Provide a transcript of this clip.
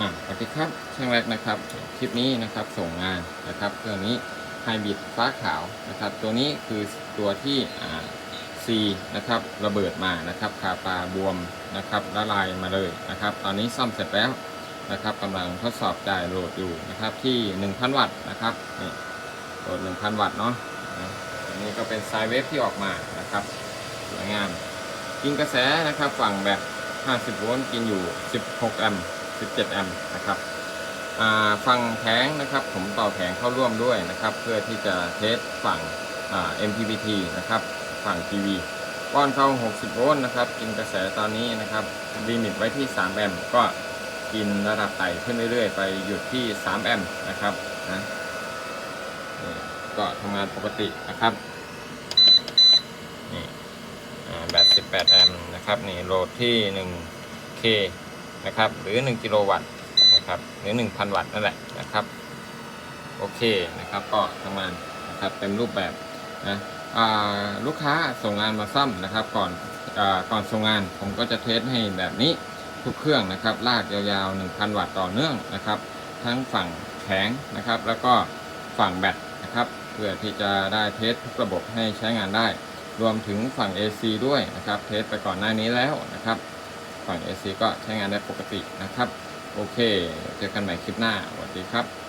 อ่าสวัสดีครับช่างแรกนะครับ คลิปนี้นะครับส่งงานนะครับเครื่องนี้ไฮบริดฟ้าขาวนะครับ ตัวนี้คือตัวที่อ่า C นะครับระเบิดมานะครับคาปาบวมนะครับละลายมาเลยนะครับ ตอนนี้ซ่อมเสร็จแล้วนะครับกำลังทดสอบจ่ายโหลดอยู่นะครับที่ 1,000 วัตต์นะครับนี่โหลด 1,000 วัตต์เนาะนะอันนี้ก็เป็นไซเวฟที่ออกมานะครับสวยงามกินกระแสนะครับฝั่งแบบ 50 โวลต์กินอยู่ 16 แอมป์ 17 แอมป์นะครับอ่าฝั่งแผงนะครับ ผมต่อแผงเข้าร่วมด้วยนะครับ เพื่อที่จะเทสฝั่ง MPPT นะครับ ฝั่ง TV ป้อนเข้า 60 โวลต์นะครับ กินกระแสตอนนี้นะครับลิมิตไว้ที่ 3 แอมป์ก็กินระดับไต่ขึ้นเรื่อยๆ ไปหยุดที่ 3 แอมป์นะครับนะก็ทำงานปกตินะครับนี่แบต18 แอมป์นะครับ นี่โหลดที่ 1K นะครับ หรือ 1 กิโลวัตต์นะครับหรือ 1,000 วัตต์นั่นแหละนะครับโอเคนะครับก็ทำงานนะครับเต็มรูปแบบนะลูกค้าส่งงานมาซ่อมนะครับ ก่อนอก่อนส่งงานผมก็จะเทสให้แบบนี้ทุกเครื่องนะครับ ลากยาวๆ 1,000 วัตต์ต่อเนื่องนะครับ ทั้งฝั่งแข็งนะครับ แล้วก็ฝั่งแบตนะครับ เพื่อที่จะได้เทสทุกระบบให้ใช้งานได้ รวมถึงฝั่ง AC ด้วยนะครับ เทสไปก่อนหน้านี้แล้วนะครับ ฝั่ง AC ก็ใช้งานได้ปกตินะครับ โอเค เจอกันใหม่คลิปหน้าสวัสดีครับ